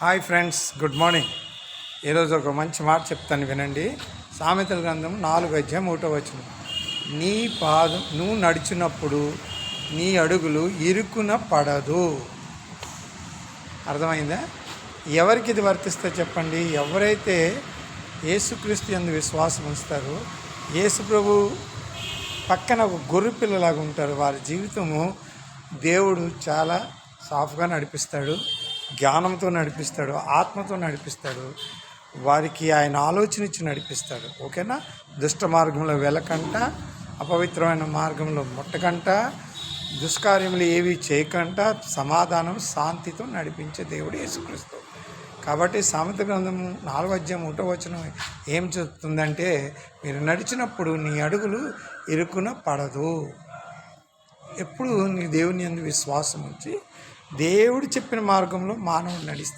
Hi friends good morning. ఈరోజు ఒక మంచి మాట చెప్తాను వినండి. సామెతల గ్రంథం నాలుగు అధ్యాయం ఒకటో వచ్చిన నీ పాదం నువ్వు నడిచినప్పుడు నీ అడుగులు ఇరుకున పడదు. అర్థమైందా? ఎవరికి ఇది వర్తిస్తే చెప్పండి? ఎవరైతే యేసుక్రీస్తు ఎందు విశ్వాసం ఉంచుతారో యేసు ప్రభు పక్కన ఒక గొర్రె పిల్లలాగా ఉంటారు. వారి జీవితము దేవుడు చాలా సాఫ్గా నడిపిస్తాడు. జ్ఞానంతో నడిపిస్తాడు ఆత్మతో నడిపిస్తాడు వారికి ఆయన ఆలోచన ఇచ్చి నడిపిస్తాడు. ఓకేనా? దుష్ట మార్గంలో వెళ్ళకంట అపవిత్రమైన మార్గంలో ముట్టకంట దుష్కార్యములు ఏవి చేయకంట సమాధానం శాంతితో నడిపించే దేవుడు యేసుక్రీస్తు. కాబట్టి సామెత గ్రంథము నాలుగు అధ్యాయం ఒకటో వచనం ఏం చెప్తుందంటే మీరు నడిచినప్పుడు నీ అడుగులు ఇరుకున పడదు. ఎప్పుడు నీ దేవుని అందు విశ్వాసం ఉంచి దేవుడు చెప్పిన మార్గంలో మానవుడు నడిస్తే